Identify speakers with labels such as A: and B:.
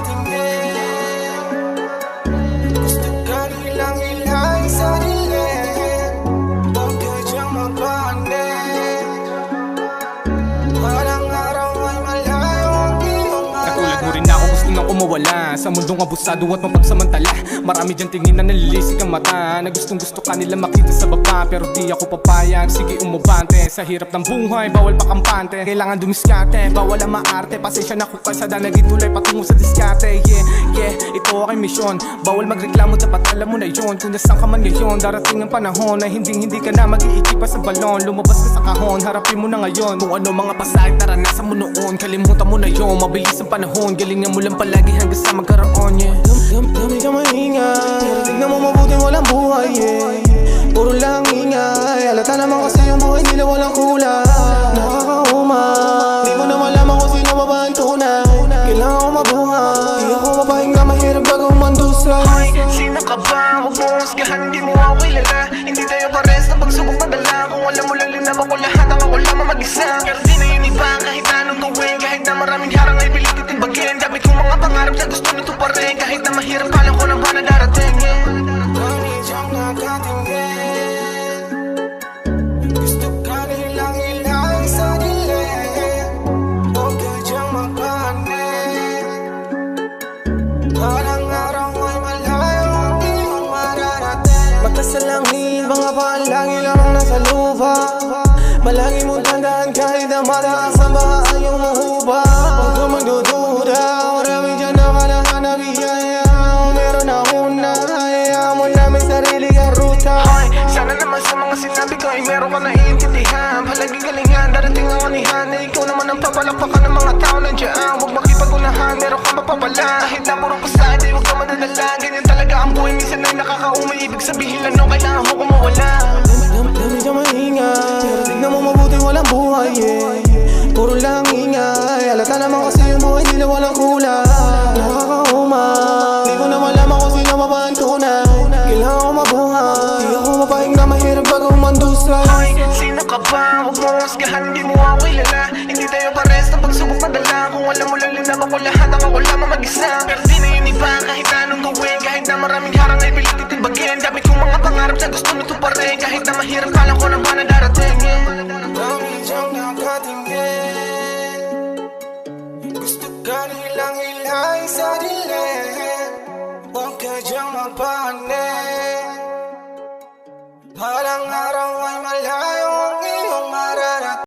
A: nothing there. Nang umawala Sa mundong abusado at mapagsamantala Marami dyan tingin na nalilisik ang mata. Na gustong gusto ka nila makita sa baba Pero di ako papayag, sige umubante. Sa hirap ng buhay, bawal pakampante. Kailangan dumiskarte, bawal ang maarte. Pasensya na kung kalsada nagituloy patungo sa diskarte Yeah, ito aking misyon. Bawal magreklamo, dapat alam mo na yun Kung nasan ka man ngayon, darating ang panahon Na hindi hindi ka na mag-iikipa sa balon. Lumabas ka sa kahon, harapin mo na ngayon. Kung ano mga pasahit, naranasan mo noon Kalimutan mo na yun, mabilis ang panahon. Galingan mo lang palagi hanggang sa magkaroon yeah.
B: Dam, dami ka maingay. Pero tignan mo mabuti walang buhay yeah. Puro lang ingay. Alata naman kasi yung buhay nila walang kulay
C: linab ako lahat ang ako lamang mag-isa. Pero di na yun iba kahit anong gawin. Kahit na maraming harang ay pilit itibagin Dami kong mga pangarap na gusto nito pa rin. Kahit na mahirap alam ko na ba na darating yeah.
B: Langit, mga panlangin lang ang nasa lupa Malagi mong tandaan kahit na mataas ang baha ayaw mahuba Huwag ka magdududa, marami dyan na kalahanap biyaya. Kung meron ako na, hayaan mo na may sarili kang ruta.
C: Hoy, sana naman sa mga sinabi ko ay meron ka naiintindihan. Palaging galingan, darating ang anihan. Na ikaw naman ang papalakpakan ng mga tao nandiyan. Huwag makipagunahan, meron kang mapapala Kahit na puro pasada, huwag ka madadala. Ganyan talaga ang buhay, minsan ay nakakaumay Ibig sabihin lang no, kailangan mo kumawala
B: kasi yung buhay nila walang kulay Nakakaumay Di ko na malaman kung sino ba ba ang tunay. Kailangan ko mabuhay Di ako mapahinga mahirap bago mandusay
C: Hoy, sino ka ba? Huwag mo husgahan, hindi mo ako kilala Hindi tayo pares na pagsubok madala Kung alam mo lang linab ako lahat ang ako lamang mag-isa. Pero di na yun iba kahit anong gawin. Kahit na maraming harang ay pilit itibagin Dami kong mga pangarap na gusto nito pa rin Kahit na mahirap alam ko na ba na darating yeah.
B: Gusto ka nilang ilay sa dilim Huwag ka diyang magpanik Walang araw ay malayo